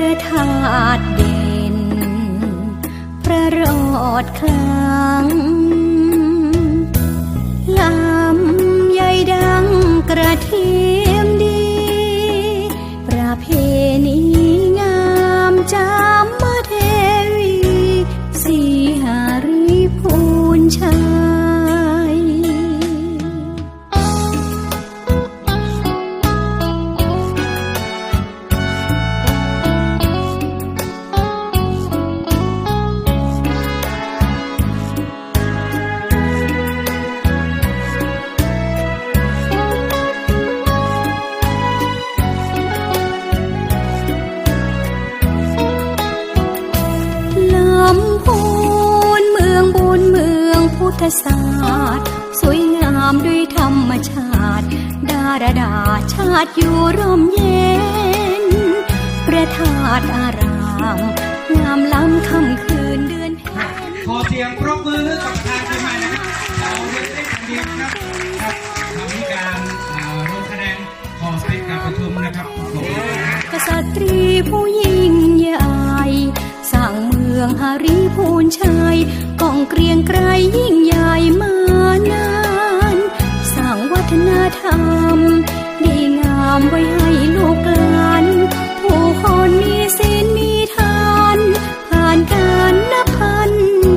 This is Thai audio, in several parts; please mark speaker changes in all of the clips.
Speaker 1: ระธาตุเด่น พระรอดคลัง ธศาสตร์ สวยงามด้วยธรรมชาติ ดารดาชาติอยู่ร่มเย็น ประทาตอาราม งามล้ำค่ำคืนเดือนเพ็ญ
Speaker 2: ขอเสียงปรบมือให้กับทางเชียงใหม่นะครับเราเรียนได้คนเดียวนะครับครับทำให้การอ่าลงคะแนนขอเป็นการประชุมนะครับขอบคุณครับ
Speaker 1: กษัตรีผู้ยิ่งใหญ่สร้างเมืองหาริพูนชัยกองเกรียงไกรยิ่งามไว้ให้ลูกหลาน ผู้คนมีศีลมีทาน ผ่านการนับพัน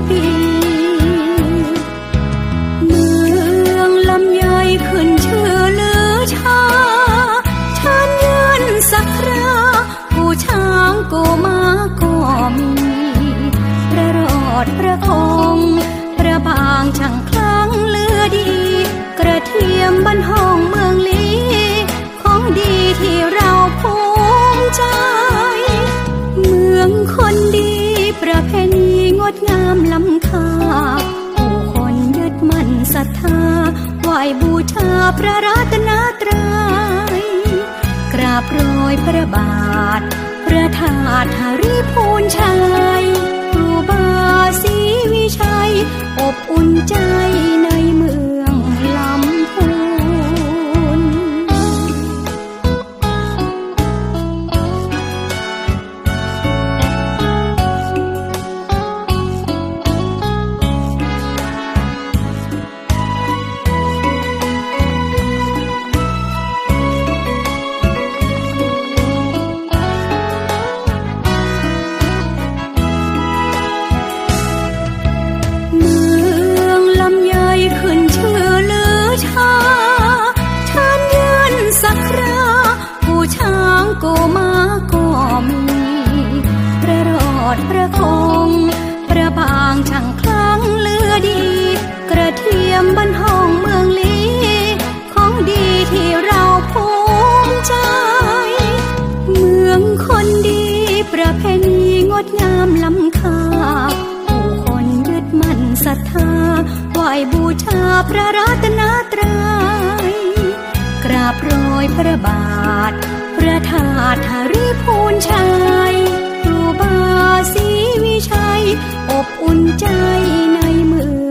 Speaker 1: ปี เมืองลำไยขึ้นชื่อลือชาฉันยืนสักคราผู้ช้างโกมาก็มี พระรอดพระคงพระบางช่างคลังเลือดี กระเทียมบันห้องเมืองลี ดงามล้ำค่าผู้คนยึดมั่นศรัทธาไหวบูชาพระรัตนตรัยกราบโรยพระบาท พระธาตุหาริพูนชัยครูบาศรีวิชัย อบอุ่นใจ ศรัทธาไหวบูชาพระรัตนตรัยกราบรอยพระบาท พระธาตุหาริพูนชัยครูบาศรีวิชัย อบอุ่นใจในเมือ